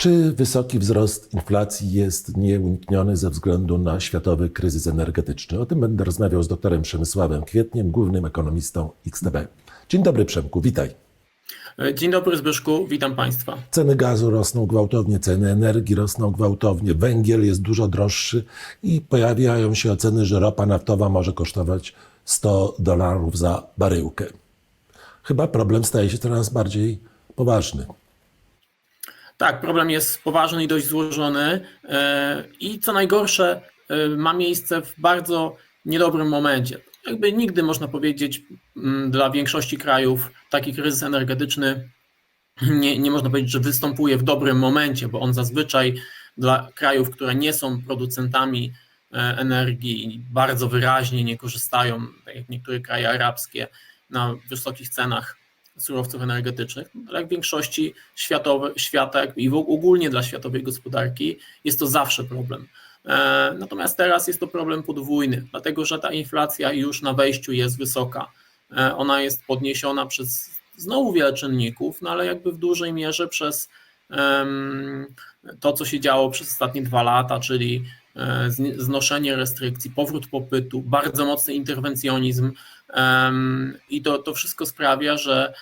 Czy wysoki wzrost inflacji jest nieunikniony ze względu na światowy kryzys energetyczny? O tym będę rozmawiał z doktorem Przemysławem Kwietniem, głównym ekonomistą XTB. Dzień dobry Przemku, witaj. Dzień dobry Zbyszku, witam Państwa. Ceny gazu rosną gwałtownie, ceny energii rosną gwałtownie, węgiel jest dużo droższy i pojawiają się oceny, że ropa naftowa może kosztować 100 dolarów za baryłkę. Chyba problem staje się coraz bardziej poważny. Tak, problem jest poważny i dość złożony e, i co najgorsze, e, ma miejsce w bardzo niedobrym momencie. Jakby nigdy można powiedzieć, m, dla większości krajów taki kryzys energetyczny nie, nie można powiedzieć, że występuje w dobrym momencie, bo on zazwyczaj dla krajów, które nie są producentami e, energii i bardzo wyraźnie nie korzystają, tak jak niektóre kraje arabskie, na wysokich cenach surowców energetycznych, ale jak w większości światowe, świata i ogólnie dla światowej gospodarki jest to zawsze problem. E, Natomiast teraz jest to problem podwójny, dlatego że ta inflacja już na wejściu jest wysoka. E, Ona jest podniesiona przez znowu wiele czynników, no ale jakby w dużej mierze przez to, co się działo przez ostatnie dwa lata, czyli e, znoszenie restrykcji, powrót popytu, bardzo mocny interwencjonizm i to, to wszystko sprawia, że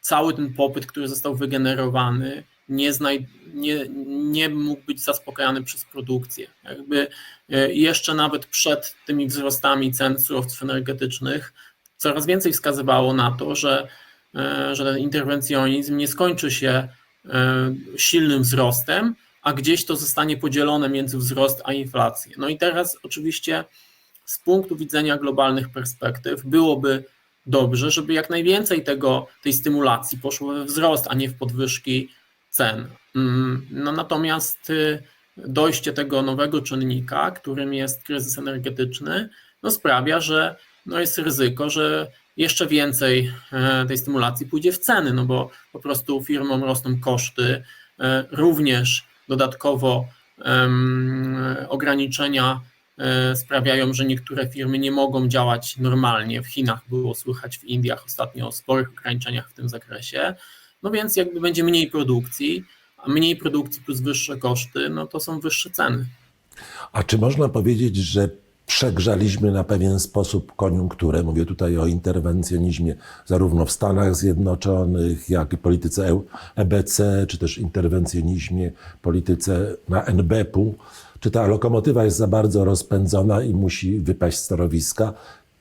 cały ten popyt, który został wygenerowany, nie, znaj- nie, nie mógł być zaspokajany przez produkcję. Jakby e, jeszcze nawet przed tymi wzrostami cen surowców energetycznych coraz więcej wskazywało na to, że, e, że ten interwencjonizm nie skończy się e, silnym wzrostem, a gdzieś to zostanie podzielone między wzrost a inflację. No i teraz oczywiście z punktu widzenia globalnych perspektyw byłoby dobrze, żeby jak najwięcej tego, tej stymulacji poszło we wzrost, a nie w podwyżki cen. Mm, No natomiast y, dojście tego nowego czynnika, którym jest kryzys energetyczny, no sprawia, że no jest ryzyko, że jeszcze więcej e, tej stymulacji pójdzie w ceny, no bo po prostu firmom rosną koszty, e, również dodatkowo ograniczenia sprawiają, że niektóre firmy nie mogą działać normalnie. W Chinach było słychać, w Indiach ostatnio o sporych ograniczeniach w tym zakresie. No więc jakby będzie mniej produkcji, a mniej produkcji plus wyższe koszty, no to są wyższe ceny. A czy można powiedzieć, że przegrzaliśmy na pewien sposób koniunkturę? Mówię tutaj o interwencjonizmie zarówno w Stanach Zjednoczonych, jak i polityce EBC, czy też interwencjonizmie, polityce na NBP-u. Czy ta lokomotywa jest za bardzo rozpędzona i musi wypaść z torowiska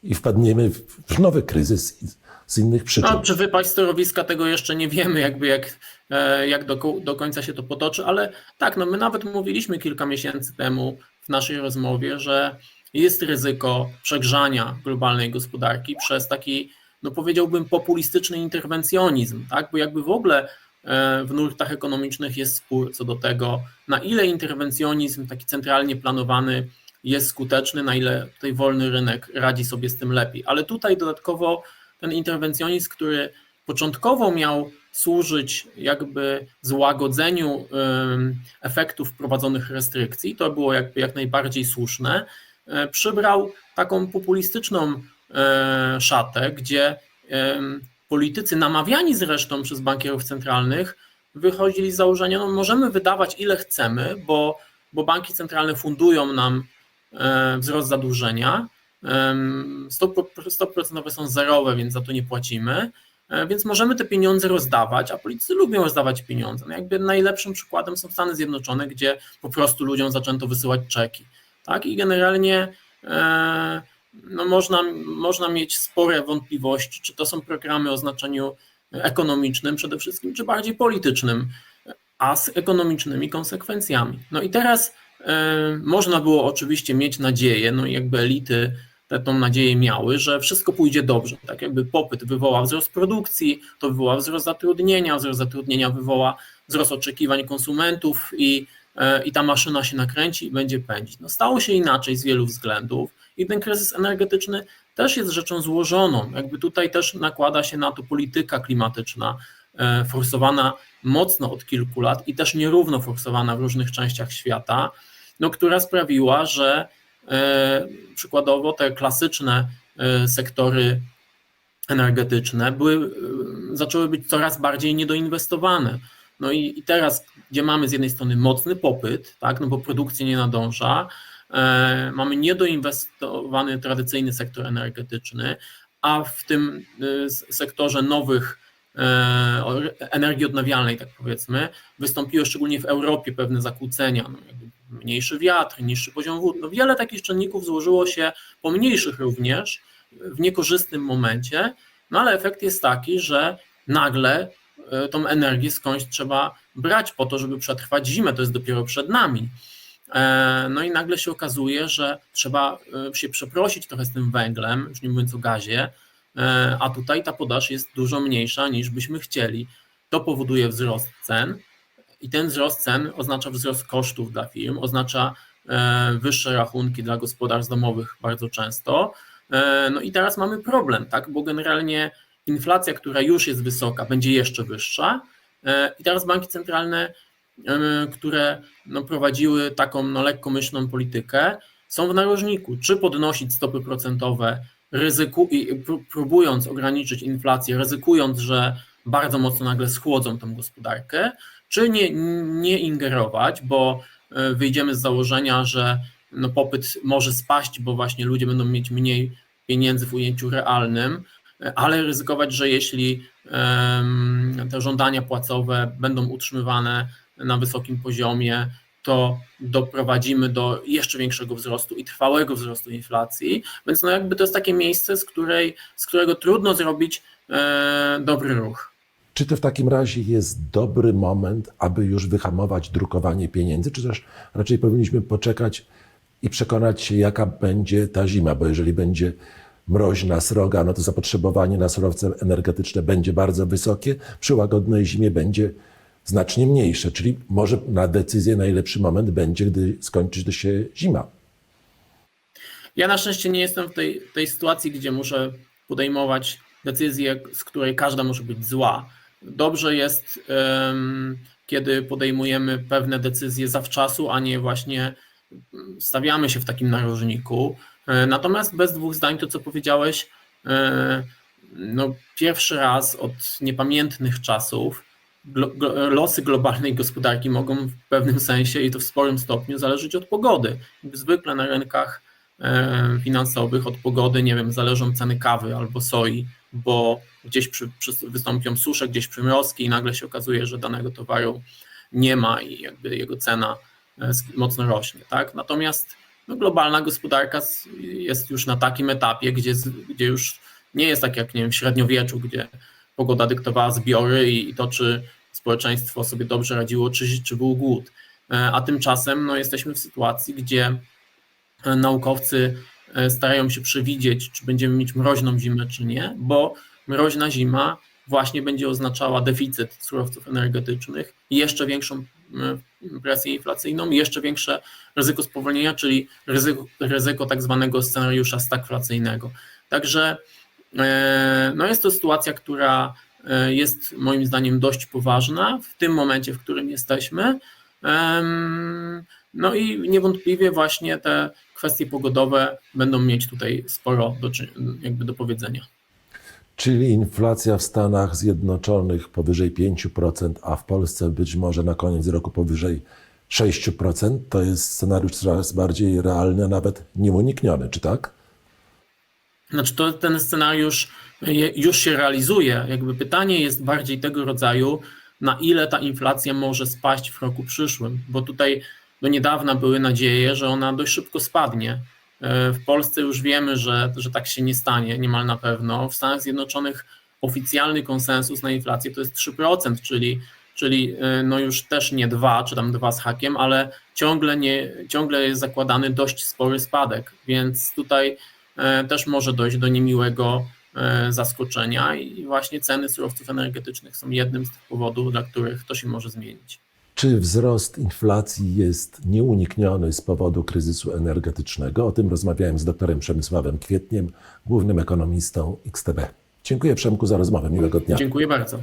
i wpadniemy w nowy kryzys z innych przyczyn? No, czy wypaść z torowiska, tego jeszcze nie wiemy, jakby jak, e, jak do, do końca się to potoczy, ale tak, no my nawet mówiliśmy kilka miesięcy temu w naszej rozmowie, że jest ryzyko przegrzania globalnej gospodarki przez taki, no powiedziałbym, populistyczny interwencjonizm, tak? Bo jakby w ogóle w nurtach ekonomicznych jest spór co do tego, na ile interwencjonizm taki centralnie planowany jest skuteczny, na ile tutaj wolny rynek radzi sobie z tym lepiej. Ale tutaj dodatkowo ten interwencjonizm, który początkowo miał służyć jakby złagodzeniu efektów wprowadzonych restrykcji, to było jakby jak najbardziej słuszne, e, przybrał taką populistyczną e, szatę, gdzie politycy namawiani zresztą przez bankierów centralnych wychodzili z założenia, no możemy wydawać ile chcemy, bo, bo banki centralne fundują nam e, wzrost zadłużenia, Stopy stopy procentowe są zerowe, więc za to nie płacimy, e, więc możemy te pieniądze rozdawać, a politycy lubią rozdawać pieniądze. No jakby najlepszym przykładem są Stany Zjednoczone, gdzie po prostu ludziom zaczęto wysyłać czeki. Tak? I generalnie e, no można, można mieć spore wątpliwości, czy to są programy o znaczeniu ekonomicznym przede wszystkim, czy bardziej politycznym, a z ekonomicznymi konsekwencjami. No i teraz e, można było oczywiście mieć nadzieję, no i jakby elity te, tą nadzieję miały, że wszystko pójdzie dobrze. Tak jakby popyt wywoła wzrost produkcji, to wywoła wzrost zatrudnienia, wzrost zatrudnienia wywoła wzrost oczekiwań konsumentów i, e, i ta maszyna się nakręci i będzie pędzić. No stało się inaczej z wielu względów i ten kryzys energetyczny też jest rzeczą złożoną. Jakby tutaj też nakłada się na to polityka klimatyczna, e, forsowana mocno od kilku lat i też nierówno forsowana w różnych częściach świata, no, która sprawiła, że e, przykładowo te klasyczne e, sektory energetyczne były, zaczęły być coraz bardziej niedoinwestowane. No i, i teraz gdzie mamy z jednej strony mocny popyt, tak, no bo produkcja nie nadąża, mamy niedoinwestowany tradycyjny sektor energetyczny, a w tym s- sektorze nowych e, energii odnawialnej, tak powiedzmy, wystąpiły szczególnie w Europie pewne zakłócenia, no mniejszy wiatr, niższy poziom wód, no wiele takich czynników złożyło się, pomniejszych również, w niekorzystnym momencie, no ale efekt jest taki, że nagle e, tą energię skądś trzeba brać po to, żeby przetrwać zimę, to jest dopiero przed nami. E, No i nagle się okazuje, że trzeba e, się przeprosić trochę z tym węglem, już nie mówiąc o gazie, e, a tutaj ta podaż jest dużo mniejsza niż byśmy chcieli. To powoduje wzrost cen i ten wzrost cen oznacza wzrost kosztów dla firm, oznacza wyższe rachunki dla gospodarstw domowych bardzo często. No i teraz mamy problem, tak, bo generalnie inflacja, która już jest wysoka, będzie jeszcze wyższa i teraz banki centralne, które no, prowadziły taką no, lekkomyślną politykę, są w narożniku, czy podnosić stopy procentowe, ryzyku, próbując ograniczyć inflację, ryzykując, że bardzo mocno nagle schłodzą tą gospodarkę, czy nie, nie ingerować, bo e, wyjdziemy z założenia, że no, popyt może spaść, bo właśnie ludzie będą mieć mniej pieniędzy w ujęciu realnym, e, ale ryzykować, że jeśli te żądania płacowe będą utrzymywane na wysokim poziomie, to doprowadzimy do jeszcze większego wzrostu i trwałego wzrostu inflacji. Więc no jakby to jest takie miejsce, z, której, z którego trudno zrobić e, dobry ruch. Czy to w takim razie jest dobry moment, aby już wyhamować drukowanie pieniędzy, czy też raczej powinniśmy poczekać i przekonać się, jaka będzie ta zima, bo jeżeli będzie mroźna, sroga, no to zapotrzebowanie na surowce energetyczne będzie bardzo wysokie, przy łagodnej zimie będzie znacznie mniejsze, czyli może na decyzję najlepszy moment będzie, gdy skończy się zima. Ja na szczęście nie jestem w tej, tej sytuacji, gdzie muszę podejmować decyzję, z której każda może być zła. Dobrze jest, kiedy podejmujemy pewne decyzje zawczasu, a nie właśnie mm, stawiamy się w takim narożniku. E, Natomiast bez dwóch zdań to, co powiedziałeś, e, no, pierwszy raz od niepamiętnych czasów losy globalnej gospodarki mogą w pewnym sensie i to w sporym stopniu zależeć od pogody. Zwykle na rynkach e, finansowych od pogody, nie wiem, zależą ceny kawy albo soi, bo gdzieś przy, przy, wystąpią susze, gdzieś przymrozki i nagle się okazuje, że danego towaru nie ma i jakby jego cena e, mocno rośnie. Tak? Natomiast no, globalna gospodarka jest już na takim etapie, gdzie, gdzie już nie jest tak jak nie wiem, w średniowieczu, gdzie pogoda dyktowała zbiory i, i to, czy społeczeństwo sobie dobrze radziło, czy, czy był głód. E, A tymczasem no, jesteśmy w sytuacji, gdzie e, naukowcy e, starają się przewidzieć, czy będziemy mieć mroźną zimę, czy nie, bo mroźna zima właśnie będzie oznaczała deficyt surowców energetycznych jeszcze większą presję inflacyjną, jeszcze większe ryzyko spowolnienia, czyli ryzyko, ryzyko tak zwanego scenariusza stagflacyjnego. Także no jest to sytuacja, która e, jest moim zdaniem dość poważna w tym momencie, w którym jesteśmy. No i niewątpliwie właśnie te kwestie pogodowe będą mieć tutaj sporo do, jakby do powiedzenia. Czyli inflacja w Stanach Zjednoczonych powyżej 5%, a w Polsce być może na koniec roku powyżej 6%, to jest scenariusz coraz bardziej realny, a nawet nieunikniony, czy tak? Znaczy to ten scenariusz już się realizuje. Jakby pytanie jest bardziej tego rodzaju, na ile ta inflacja może spaść w roku przyszłym, bo tutaj do niedawna były nadzieje, że ona dość szybko spadnie. E, W Polsce już wiemy, że, że tak się nie stanie, niemal na pewno. W Stanach Zjednoczonych oficjalny konsensus na inflację to jest 3%, czyli, czyli e, no już też nie 2, czy tam 2 z hakiem, ale ciągle, nie, ciągle jest zakładany dość spory spadek, więc tutaj też może dojść do niemiłego e, zaskoczenia i właśnie ceny surowców energetycznych są jednym z tych powodów, dla których to się może zmienić. Czy wzrost inflacji jest nieunikniony z powodu kryzysu energetycznego? O tym rozmawiałem z doktorem Przemysławem Kwietniem, głównym ekonomistą XTB. Dziękuję Przemku za rozmowę. Miłego dnia. Dziękuję bardzo.